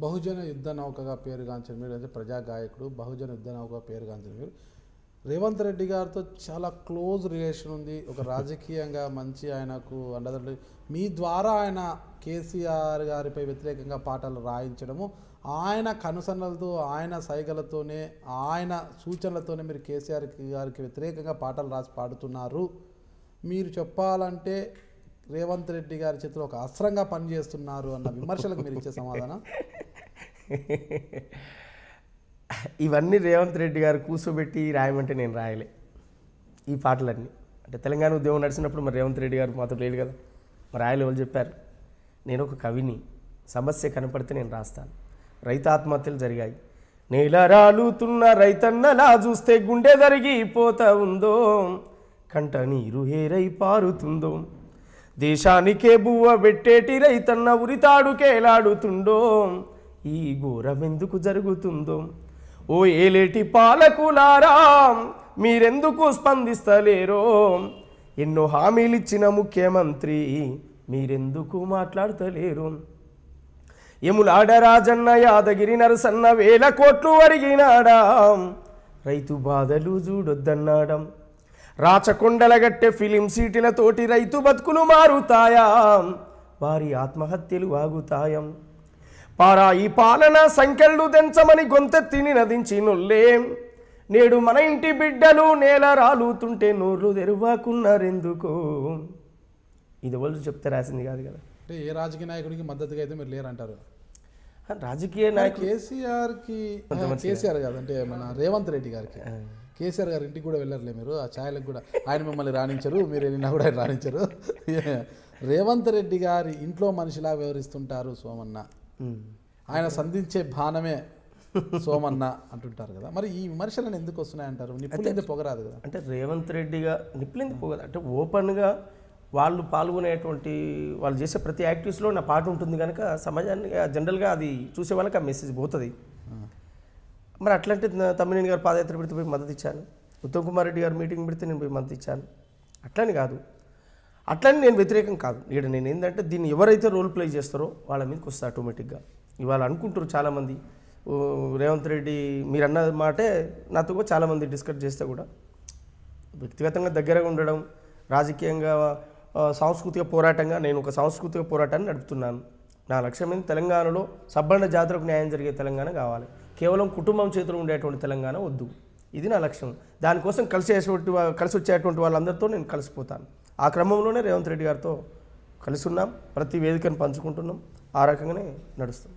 బహుజన యుద్ధ నౌకగా పేరుగాంచిన మీరు అంటే ప్రజా గాయకుడు బహుజన యుద్ధ నౌకగా పేరుగాంచిన మీరు. రేవంత్ రెడ్డి గారితో చాలా క్లోజ్ రిలేషన్ ఉంది. ఒక రాజకీయంగా మంచి ఆయనకు అండదండలు. మీ ద్వారా ఆయన కేసీఆర్ గారిపై వ్యతిరేకంగా పాటలు రాయించడము. ఆయన కనుసన్నలతో ఆయన సైగలతోనే ఆయన సూచనలతోనే మీరు కేసీఆర్ గారికి వ్యతిరేకంగా పాటలు రాసి పాడుతున్నారు. మీరు చెప్పాలంటే రేవంత్ రెడ్డి గారి చేతిలో ఒక అస్త్రంగా పనిచేస్తున్నారు అన్న విమర్శలకు మీరు ఇచ్చే సమాధానం? ఇవన్నీ రేవంత్ రెడ్డి గారు కూర్చోబెట్టి రాయమంటే నేను రాయలే. ఈ పాటలన్నీ. అంటే తెలంగాణ ఉద్యమం నడిచినప్పుడు మరి రేవంత్ రెడ్డి గారు మాతో లేడు కదా. మరి రాయలు ఎవరు చెప్పారు. నేను ఒక కవిని. సమస్య కనపడితే నేను రాస్తాను. రైతు ఆత్మహత్యలు జరిగాయి. నేల రాలుతున్న రైతన్నలా చూస్తే గుండె జరిగిపోతా ఉందో? కంట నీరు హేరై పారుతుందో? దేశానికే బువ్వ పెట్టేటి రైతన్న ఉరితాడుకేలాడుతుండో ఈ ఘోరమెందుకు జరుగుతుందో? ఓ ఏలేటి పాలకులారా మీరెందుకు స్పందిస్తలేరో? ఎన్నో హామీలిచ్చిన ముఖ్యమంత్రి మీరెందుకు మాట్లాడతలేరు? ఎములాడ రాజన్న యాదగిరి నరసన్న వేల కోట్లు అడిగినాడా? రైతు బాధలు చూడొద్దన్నాడం. రాచకొండలగట్టె ఫిలిం సీటులతోటి రైతు బతుకులు మారుతాయా? వారి ఆత్మహత్యలు ఆగుతాయం. పారాయి పాలన సంఖ్యలు దెంచమని గొంతెత్తిని నదించి నొల్లేం. నేడు మన ఇంటి బిడ్డలు నేల రాలుతుంటే నోర్లు తెరువాకున్నారెందుకో? ఇది ఎవరు చెప్తే రాసింది కాదు కదా. అంటే ఏ రాజకీయ నాయకుడికి మద్దతుగా అయితే మీరు లేరంటారు? రాజకీయ నాయకులు కేసీఆర్కి కేసీఆర్ కాదు అంటే మన రేవంత్ రెడ్డి గారికి. కేసీఆర్ గారి ఇంటికి కూడా వెళ్ళర్లే మీరు ఆ ఛాయలకు కూడా. ఆయన మిమ్మల్ని రాణించరు మీరు వెళ్ళినా కూడా ఆయన రాణించరు. రేవంత్ రెడ్డి గారి ఇంట్లో మనిషిలా వ్యవహరిస్తుంటారు సోమన్న. ఆయన సంధించే బాణమే సోమన్న అంటుంటారు కదా. మరి ఈ విమర్శలను ఎందుకు వస్తున్నాయంటారు? నిప్పులు పొగరాదు కదా. అంటే రేవంత్ రెడ్డిగా నిప్పులింది పోగదు అంటే ఓపెన్గా వాళ్ళు పాల్గొనేటువంటి వాళ్ళు చేసే ప్రతి యాక్టివిటీస్లో నా పాట ఉంటుంది కనుక సమాజాన్ని జనరల్గా అది చూసే వాళ్ళకి ఆ మెసేజ్ పోతుంది. మరి అట్లాంటి తమ్మినేని గారు పాదయాత్ర పెడితే పోయి మద్దతు ఇచ్చాను. ఉత్తమ్ కుమార్ రెడ్డి గారు మీటింగ్ పెడితే నేను పోయి మద్దతు ఇచ్చాను. అట్లని కాదు. అట్లని నేను వ్యతిరేకం కాదు. ఇక్కడ నేను ఏంటంటే దీన్ని ఎవరైతే రోల్ ప్లే చేస్తారో వాళ్ళ మీదకి వస్తా ఆటోమేటిక్గా. ఇవాళ అనుకుంటారు చాలామంది. రేవంత్ రెడ్డి మీరు అన్న మాటే నాతో కూడా చాలామంది డిస్కస్ చేస్తే కూడా. వ్యక్తిగతంగా దగ్గరగా ఉండడం రాజకీయంగా సాంస్కృతిక పోరాటంగా నేను ఒక సాంస్కృతిక పోరాటాన్ని నడుపుతున్నాను. నా లక్ష్యం ఏంది? తెలంగాణలో సబ్బండ జాతరకు న్యాయం జరిగే తెలంగాణ కావాలి. కేవలం కుటుంబం చేతిలో ఉండేటువంటి తెలంగాణ వద్దు. ఇది నా లక్ష్యం. దానికోసం కలిసేటువంటి కలిసి వచ్చేటువంటి వాళ్ళందరితో నేను కలిసిపోతాను. ఆ క్రమంలోనే రేవంత్ రెడ్డి గారితో కలిసి ఉన్నాం. ప్రతి వేదికను పంచుకుంటున్నాం. ఆ రకంగానే నడుస్తాం